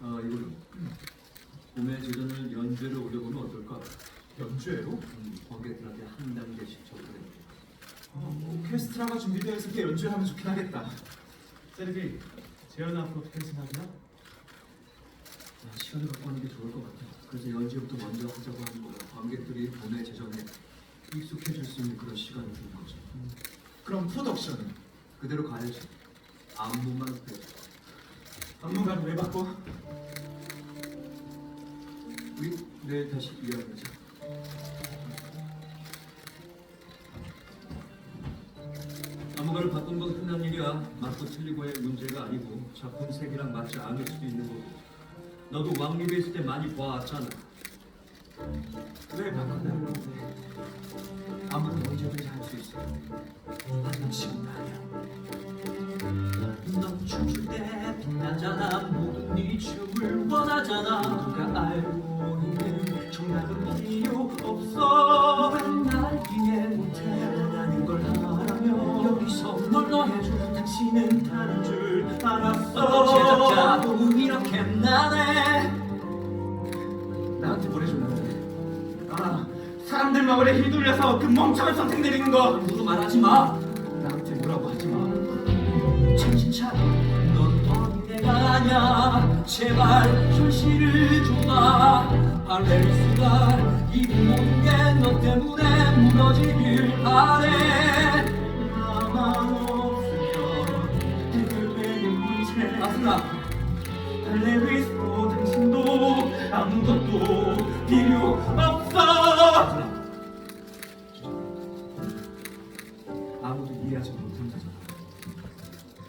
아 이거는 봄의 제전을 연주회로 올려보면 어떨까? 연주회로? 음, 관객들한테 한 단계씩 접근해. 어, 오케스트라가 준비되어 있을 때 연주하면 좋긴 하겠다. 세르비, 재현 앞으로 어떻게 생각하나? 아, 시간을 갖고 하는 게 좋을 것 같아. 그래서 연주부터 먼저 하자고 하는 거야. 관객들이 봄의 제전에 익숙해질 수 있는 그런 시간을 주는 거지. 그럼 프로덕션은? 그대로 가야지. 안무만 돼. 안무가를 왜 바꿔? 우리 내일 다시 이야기하자. 안무가를 바꾼 건 흔한 일이야. 맞고 틀리고의 문제가 아니고 작품 색이랑 맞지 않을 수도 있는 거고. 너도 왕립에 있을 때 많이 봐왔잖아. 왜 바꾼다는 건데? 아무도 언제든지 할 수 있어. 하지만 지 원하잖아. 누가 알고 있는 정답은 필요 없어. 날 이해 못해. 나는 걸 하라면 여기서 널 넣어줘. 당신은 다른 줄 알았어. 제작자도 이렇게 나네. 나한테 보내줬는데. 아, 사람들 마을에 휘둘려서 그 멍청한 선택 내리는 거! 함부로 말하지 마. 나한테 뭐라고 하지 마. 정신 차려. 넌 어린애가 아냐. 제발 현실을 줘봐. 할렐루야. 이 모든 게 너 때문에 무너지길 바래. 나만 없으면 해결되는 문제. 아스나. 할레위스도 당신도 아무것도 필요 없어! 아무도 이해하지 못한다잖아.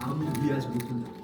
아무도 이해하지 못한다.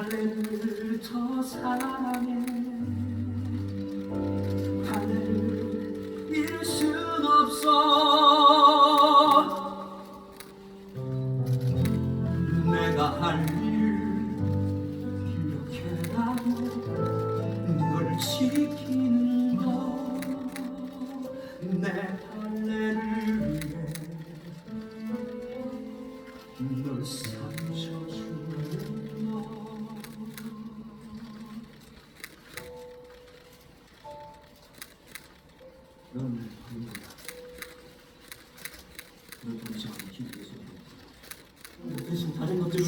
발레를 더 사랑해 발레를 잃을 순 없어. 내가 할 일을 이렇게라도 널 지키는 거내 발레를 위해 널 상처 넌 아니야 넌 보지 않기 위해서 너 대신 다른 것들을